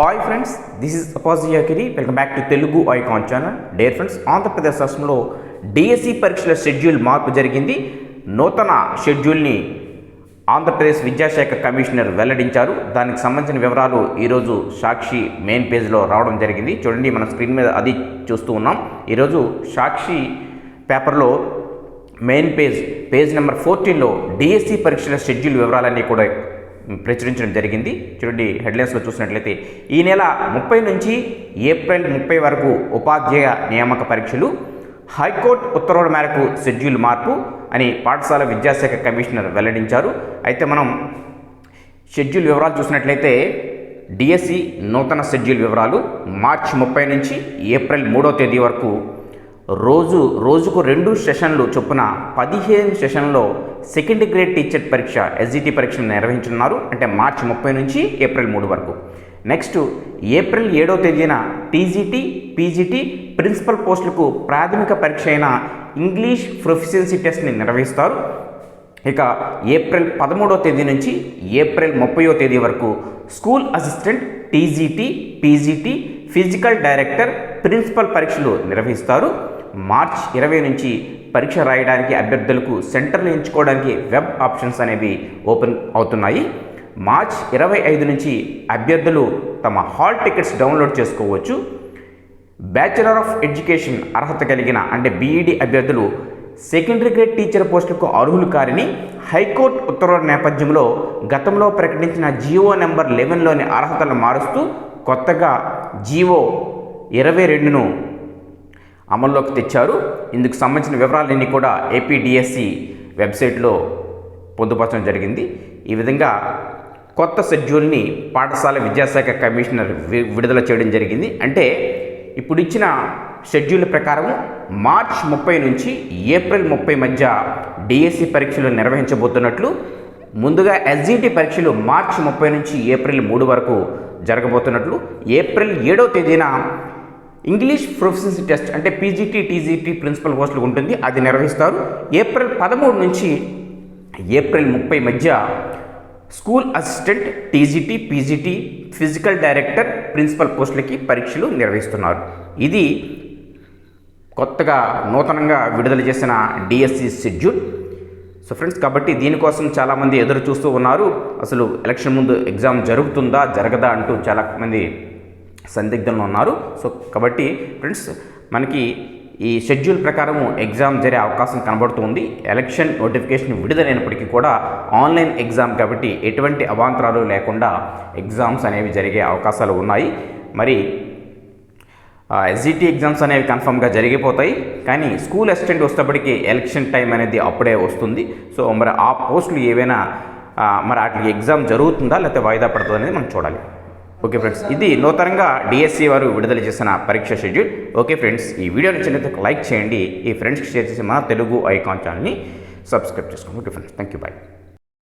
Hi friends this is అపాజియాకిరి welcome back to Telugu icon channel dear friends Andhra Pradesh రాష్ట్రంలో DSC పరీక్షల schedule మార్పు జరిగింది. నూతన షెడ్యూల్ని ఆంధ్రప్రదేశ్ విద్యాశాఖ కమిషనర్ వెల్లడించారు. దానికి సంబంధించిన వివరాలు ఈరోజు సాక్షి మెయిన్ పేజ్లో రావడం జరిగింది. చూడండి మన స్క్రీన్ మీద అది చూస్తూ ఉన్నాం. ఈరోజు సాక్షి పేపర్లో మెయిన్ పేజ్ పేజ్ నెంబర్ ఫోర్టీన్లో డిఎస్సి పరీక్షల షెడ్యూల్ వివరాలన్నీ కూడా ప్రచురించడం జరిగింది. చూడండి హెడ్లైన్స్లో చూసినట్లయితే ఈ నెల ముప్పై నుంచి ఏప్రిల్ ముప్పై వరకు ఉపాధ్యాయ నియామక పరీక్షలు హైకోర్టు ఉత్తర్వుల మేరకు షెడ్యూల్ మార్పు అని పాఠశాల విద్యాశాఖ కమిషనర్ వెల్లడించారు. అయితే మనం షెడ్యూల్ వివరాలు చూసినట్లయితే డిఎస్సి నూతన షెడ్యూల్ వివరాలు మార్చి ముప్పై నుంచి ఏప్రిల్ మూడో తేదీ వరకు రోజు రోజుకు రెండు సెషన్లు చొప్పున పదిహేను సెషన్లో సెకండ్ గ్రేడ్ టీచర్ పరీక్ష ఎస్జిటి పరీక్షను నిర్వహించనున్నారు. అంటే మార్చి ముప్పై నుంచి ఏప్రిల్ మూడు వరకు. నెక్స్ట్ ఏప్రిల్ ఏడవ తేదీన టీజీటీ పీజీటీ ప్రిన్సిపల్ పోస్టులకు ప్రాథమిక పరీక్ష అయిన ఇంగ్లీష్ ప్రొఫిషియన్సీ టెస్ట్ని నిర్వహిస్తారు. ఇక ఏప్రిల్ పదమూడవ తేదీ నుంచి ఏప్రిల్ ముప్పయో తేదీ వరకు school assistant TGT PGT physical director principal పరీక్షలు నిర్వహిస్తారు. మార్చ్ ఇరవై నుంచి పరీక్ష రాయడానికి అభ్యర్థులకు సెంటర్లు ఎంచుకోవడానికి వెబ్ ఆప్షన్స్ అనేవి ఓపెన్ అవుతున్నాయి. మార్చ్ ఇరవై ఐదు నుంచి అభ్యర్థులు తమ హాల్ టికెట్స్ డౌన్లోడ్ చేసుకోవచ్చు. బ్యాచిలర్ ఆఫ్ ఎడ్యుకేషన్ అర్హత కలిగిన అంటే బీఈడి అభ్యర్థులు సెకండరీ గ్రేడ్ టీచర్ పోస్టులకు అర్హులు కారని హైకోర్టు ఉత్తర్వుల నేపథ్యంలో గతంలో ప్రకటించిన జియో నెంబర్ లెవెన్లోని అర్హతలను మారుస్తూ కొత్తగా జియో ఇరవై రెండును అమల్లోకి తెచ్చారు. ఇందుకు సంబంధించిన వివరాలన్నీ కూడా ఏపీడిఎస్సి వెబ్సైట్లో పొందుపరచడం జరిగింది. ఈ విధంగా కొత్త షెడ్యూల్ని పాఠశాల విద్యాశాఖ కమిషనర్ వి- విడుదల చేయడం జరిగింది. అంటే ఇప్పుడు ఇచ్చిన షెడ్యూల్ ప్రకారం మార్చ్ ముప్పై నుంచి ఏప్రిల్ ముప్పై మధ్య డిఎస్సి పరీక్షలు నిర్వహించబోతున్నట్లు ముందుగా ఎస్జిటి పరీక్షలు మార్చ్ ముప్పై నుంచి ఏప్రిల్ మూడు వరకు జరగబోతున్నట్లు ఏప్రిల్ ఏడవ తేదీన ఇంగ్లీష్ ప్రొఫెషన్సీ టెస్ట్ అంటే పీజీటీ టీజీటీ ప్రిన్సిపల్ పోస్టులు ఉంటుంది. అది నిర్వహిస్తారు. ఏప్రిల్ పదమూడు నుంచి ఏప్రిల్ ముప్పై మధ్య school assistant TGT PGT physical director principal పోస్టులకి పరీక్షలు నిర్వహిస్తున్నారు. ఇది కొత్తగా నూతనంగా విడుదల చేసిన డిఎస్సి షెడ్యూల్. సో ఫ్రెండ్స్ కాబట్టి దీనికోసం చాలామంది ఎదురు చూస్తూ ఉన్నారు. అసలు ఎలక్షన్ ముందు ఎగ్జామ్ జరుగుతుందా జరగదా అంటూ చాలామంది సందిగ్ధంలో ఉన్నారు. సో కాబట్టి ఫ్రెండ్స్ మనకి ఈ షెడ్యూల్ ప్రకారం ఎగ్జామ్ జరిగే అవకాశం కనబడుతుంది ఎలక్షన్ నోటిఫికేషన్ విడుదలైనప్పటికీ కూడా ఆన్లైన్ ఎగ్జామ్ కాబట్టి ఎటువంటి అవాంతరాలు లేకుండా ఎగ్జామ్స్ అనేవి జరిగే అవకాశాలు ఉన్నాయి. మరి ఎస్జిటి ఎగ్జామ్స్ అనేవి కన్ఫర్మ్గా జరిగిపోతాయి. కానీ స్కూల్ అసిస్టెంట్ వచ్చేటప్పటికి ఎలక్షన్ టైం అనేది అప్పుడే వస్తుంది. సో మరి ఆ పోస్టులు ఏవైనా మరి వాటికి ఎగ్జామ్ జరుగుతుందా? లేకపోతే వాయిదా పడుతుందా అనేది మనం చూడాలి. ఓకే ఫ్రెండ్స్ ఇది నూతనంగా డిఎస్సి వారు విడుదల చేసిన పరీక్ష షెడ్యూల్ ఓకే ఫ్రెండ్స్ ఈ వీడియో నచ్చినట్లయితే ఒక లైక్ చేయండి. ఈ ఫ్రెండ్స్కి షేర్ చేసి మన తెలుగు ఐకాన్ ఛానల్ని సబ్స్క్రైబ్ చేసుకోండి okay friends thank you bye